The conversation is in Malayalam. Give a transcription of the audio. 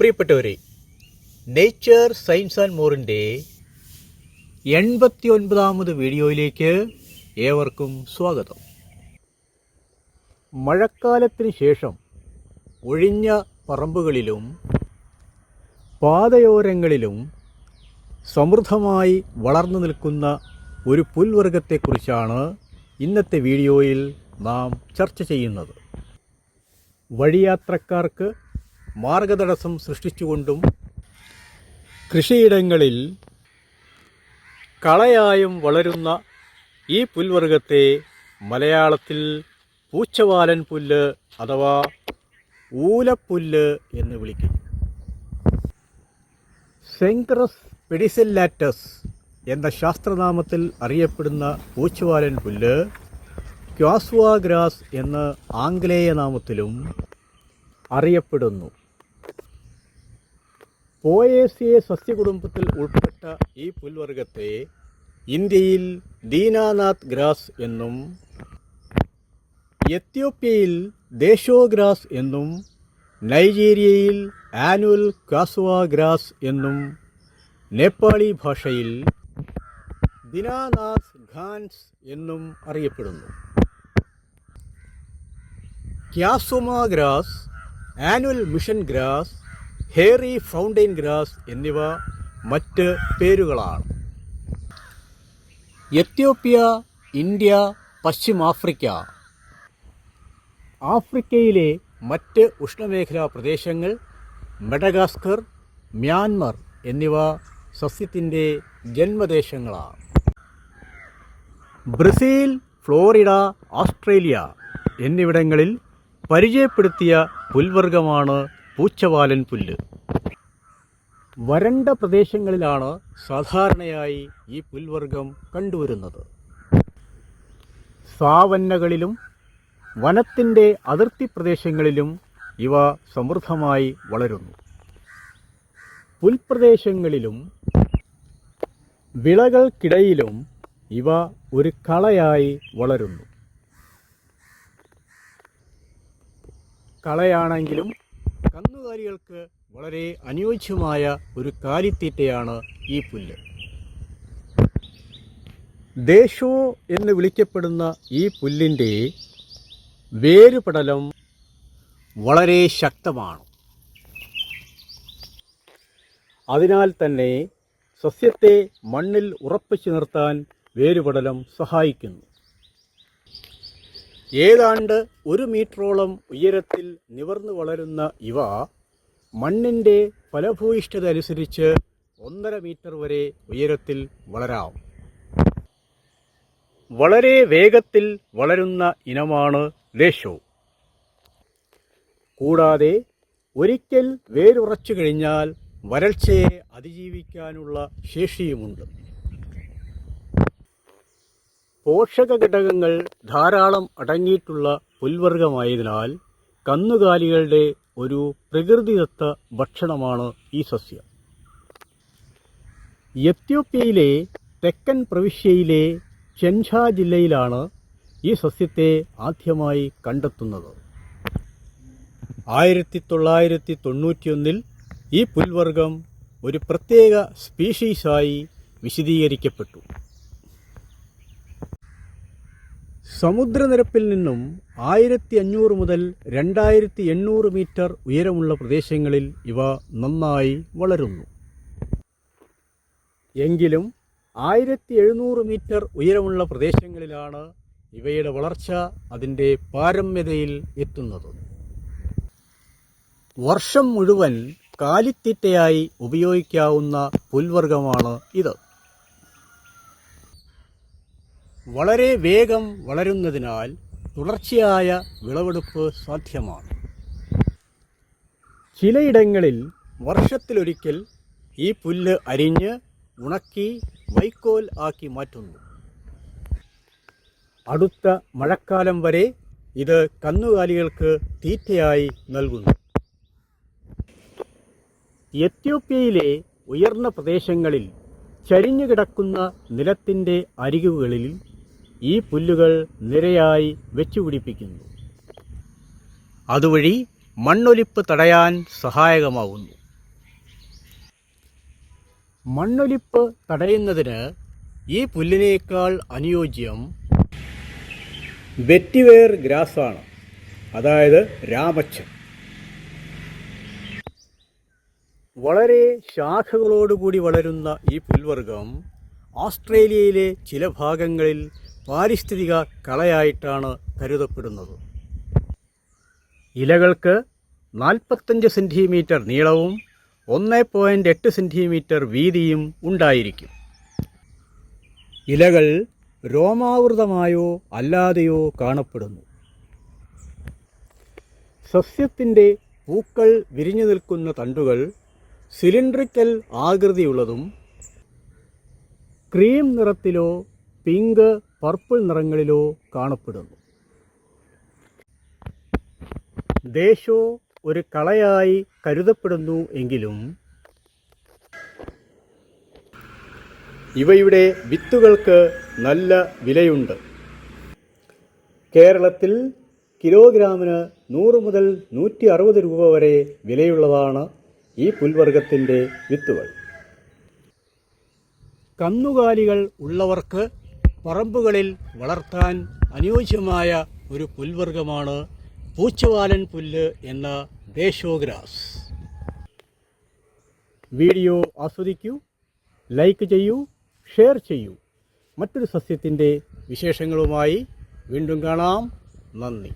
പ്രിയപ്പെട്ടവരെ നേച്ചർ സയൻസ് ആൻഡ് മോറിന്റെ എൺപത്തി ഒൻപതാമത് വീഡിയോയിലേക്ക് ഏവർക്കും സ്വാഗതം. മഴക്കാലത്തിന് ശേഷം ഒഴിഞ്ഞ പറമ്പുകളിലും പാതയോരങ്ങളിലും സമൃദ്ധമായി വളർന്നു നിൽക്കുന്ന ഒരു പുൽവർഗത്തെക്കുറിച്ചാണ് ഇന്നത്തെ വീഡിയോയിൽ നാം ചർച്ച ചെയ്യുന്നത്. വഴിയാത്രക്കാർക്ക് മാർഗതടസ്സം സൃഷ്ടിച്ചുകൊണ്ടും കൃഷിയിടങ്ങളിൽ കളയായും വളരുന്ന ഈ പുൽവർഗത്തെ മലയാളത്തിൽ പൂച്ചവാലൻ പുല്ല് അഥവാ ഊലപ്പുല്ല് എന്ന് വിളിക്കും സെങ്ക്രസ് പെഡിസെല്ലാറ്റസ് എന്ന ശാസ്ത്രനാമത്തിൽ അറിയപ്പെടുന്ന പൂച്ചവാലൻ പുല്ല് ക്വാസ്വാഗ്രാസ് എന്ന ആംഗലേയ നാമത്തിലും അറിയപ്പെടുന്നു. പോയേസിയെ സസ്യകുടുംബത്തിൽ ഉൾപ്പെട്ട ഈ പുൽവർഗത്തെ ഇന്ത്യയിൽ ദീനാനാഥ് ഗ്രാസ് എന്നും എത്യോപ്യയിൽ ദേശോ ഗ്രാസ് എന്നും നൈജീരിയയിൽ ആനുവൽ കാസുവ ഗ്രാസ് എന്നും നേപ്പാളി ഭാഷയിൽ ദിനാനാഥ് ഖാൻസ് എന്നും അറിയപ്പെടുന്നു. ക്യാസുമ grass annual mission grass hairy fountain grass എന്നിവ മറ്റ് പേരുകളാണ്. എത്യോപ്യ ഇന്ത്യ പശ്ചിമാഫ്രിക്ക. ആഫ്രിക്കയിലെ മറ്റ് ഉഷ്ണമേഖലാ പ്രദേശങ്ങൾ മെഡഗാസ്കർ മ്യാൻമർ എന്നിവ സസ്യത്തിന്റെ ജന്മദേശങ്ങളാണ്. ബ്രസീൽ ഫ്ലോറിഡ ഓസ്ട്രേലിയ എന്നിവിടങ്ങളിൽ പരിചയപ്പെടുത്തിയ പുൽവർഗമാണ് പൂച്ചവാലൻ പുല്ല്. വരണ്ട പ്രദേശങ്ങളിലാണ് സാധാരണയായി ഈ പുൽവർഗം കണ്ടുവരുന്നത്. സാവന്നകളിലും വനത്തിന്റെ അതിർത്തി പ്രദേശങ്ങളിലും ഇവ സമൃദ്ധമായി വളരുന്നു. പുൽപ്രദേശങ്ങളിലും വിളകൾക്കിടയിലും ഇവ ഒരു കളയായി വളരുന്നു. കളയാണെങ്കിലും കന്നുകാലികൾക്ക് വളരെ അനുയോജ്യമായ ഒരു കാലിത്തീറ്റയാണ് ഈ പുല്ല്. ദേശോ എന്ന് വിളിക്കപ്പെടുന്ന ഈ പുല്ലിന്റെ വേരുപടലം വളരെ ശക്തമാണ്. അതിനാൽ തന്നെ സസ്യത്തെ മണ്ണിൽ ഉറപ്പിച്ചു നിർത്താൻ വേരുപടലം സഹായിക്കുന്നു. ഏതാണ്ട് ഒരു മീറ്ററോളം ഉയരത്തിൽ നിവർന്നു വളരുന്ന ഇവ മണ്ണിന്റെ ഫലഭൂയിഷ്ഠത അനുസരിച്ച് ഒന്നര മീറ്റർ വരെ ഉയരത്തിൽ വളരാം. വളരെ വേഗത്തിൽ വളരുന്ന ഇനമാണ് ലേശോ കൂടാതെ ഒരിക്കൽ വേരുറച്ചു കഴിഞ്ഞാൽ വരൾച്ചയെ അതിജീവിക്കാനുള്ള ശേഷിയുമുണ്ട്. പോഷക ഘടകങ്ങൾ ധാരാളം അടങ്ങിയിട്ടുള്ള പുൽവർഗമായതിനാൽ കന്നുകാലികളുടെ ഒരു പ്രകൃതിദത്ത ഭക്ഷണമാണ് ഈ സസ്യം. എത്യോപ്യയിലെ തെക്കൻ പ്രവിശ്യയിലെ ചെൻഷ ജില്ലയിലാണ് ഈ സസ്യത്തെ ആദ്യമായി കണ്ടെത്തുന്നത്. ആയിരത്തി തൊള്ളായിരത്തി തൊണ്ണൂറ്റിയൊന്നിൽ ഈ പുൽവർഗം ഒരു പ്രത്യേക സ്പീഷീസായി വിശദീകരിക്കപ്പെട്ടു. സമുദ്രനിരപ്പിൽ നിന്നും ആയിരത്തി അഞ്ഞൂറ് മുതൽ രണ്ടായിരത്തി എണ്ണൂറ് മീറ്റർ ഉയരമുള്ള പ്രദേശങ്ങളിൽ ഇവ നന്നായി വളരുന്നു. എങ്കിലും ആയിരത്തി എഴുന്നൂറ് മീറ്റർ ഉയരമുള്ള പ്രദേശങ്ങളിലാണ് ഇവയുടെ വളർച്ച അതിന്റെ പാരമ്യതയിൽ എത്തുന്നത്. വർഷം മുഴുവൻ കാലിത്തീറ്റയായി ഉപയോഗിക്കാവുന്ന പുൽവർഗമാണ് ഇത്. വളരെ വേഗം വളരുന്നതിനാൽ തുടർച്ചയായ വിളവെടുപ്പ് സാധ്യമാണ്. ചിലയിടങ്ങളിൽ വർഷത്തിലൊരിക്കൽ ഈ പുല്ല് അരിഞ്ഞ് ഉണക്കി വൈക്കോൽ ആക്കി മാറ്റുന്നു. അടുത്ത മഴക്കാലം വരെ ഇത് കന്നുകാലികൾക്ക് തീറ്റയായി നൽകുന്നു. എത്യോപ്യയിലെ ഉയർന്ന പ്രദേശങ്ങളിൽ ചരിഞ്ഞു കിടക്കുന്ന നിലത്തിന്റെ അരികുകളിൽ ഈ പുല്ലുകൾ നിരയായി വെച്ചുപിടിപ്പിക്കുന്നു. അതുവഴി മണ്ണൊലിപ്പ് തടയാൻ സഹായകമാവുന്നു. മണ്ണൊലിപ്പ് തടയുന്നതിന് ഈ പുല്ലിനേക്കാൾ അനുയോജ്യം വെറ്റിവേർ ഗ്രാസാണ് അതായത് രാമച്ചൻ. വളരെ ശാഖകളോടുകൂടി വളരുന്ന ഈ പുൽവർഗം ഓസ്ട്രേലിയയിലെ ചില ഭാഗങ്ങളിൽ പാരിസ്ഥിതിക കളയായിട്ടാണ് കരുതപ്പെടുന്നത്. ഇലകൾക്ക് നാൽപ്പത്തഞ്ച് സെന്റിമീറ്റർ നീളവും ഒന്ന് പോയിന്റ് എട്ട് സെന്റിമീറ്റർ വീതിയും ഉണ്ടായിരിക്കും. ഇലകൾ രോമാവൃതമായോ അല്ലാതെയോ കാണപ്പെടുന്നു. സസ്യത്തിന്റെ പൂക്കൾ വിരിഞ്ഞു നിൽക്കുന്ന തണ്ടുകൾ സിലിണ്ട്രിക്കൽ ആകൃതിയുള്ളതും ക്രീം നിറത്തിലോ പിങ്ക് പർപ്പിൾ നിറങ്ങളിലോ കാണപ്പെടുന്നു. ദേശോ ഒരു കളയായി കരുതപ്പെടുന്നു എങ്കിലും ഇവയുടെ വിത്തുകൾക്ക് നല്ല വിലയുണ്ട്. കേരളത്തിൽ കിലോഗ്രാമിന് നൂറ് മുതൽ നൂറ്റി അറുപത് രൂപ വരെ വിലയുള്ളതാണ് ഈ പുൽവർഗത്തിന്റെ വിത്തുകൾ. കന്നുകാലികൾ ഉള്ളവർക്ക് പറമ്പുകളിൽ വളർത്താൻ അനുയോജ്യമായ ഒരു പുൽവർഗമാണ് പൂച്ചവാലൻ പുല്ല് എന്ന ദേശോഗ്രാസ്. വീഡിയോ ആസ്വദിക്കൂ ലൈക്ക് ചെയ്യൂ ഷെയർ ചെയ്യൂ. മറ്റൊരു സസ്യത്തിന്റെ വിശേഷങ്ങളുമായി വീണ്ടും കാണാം. നന്ദി.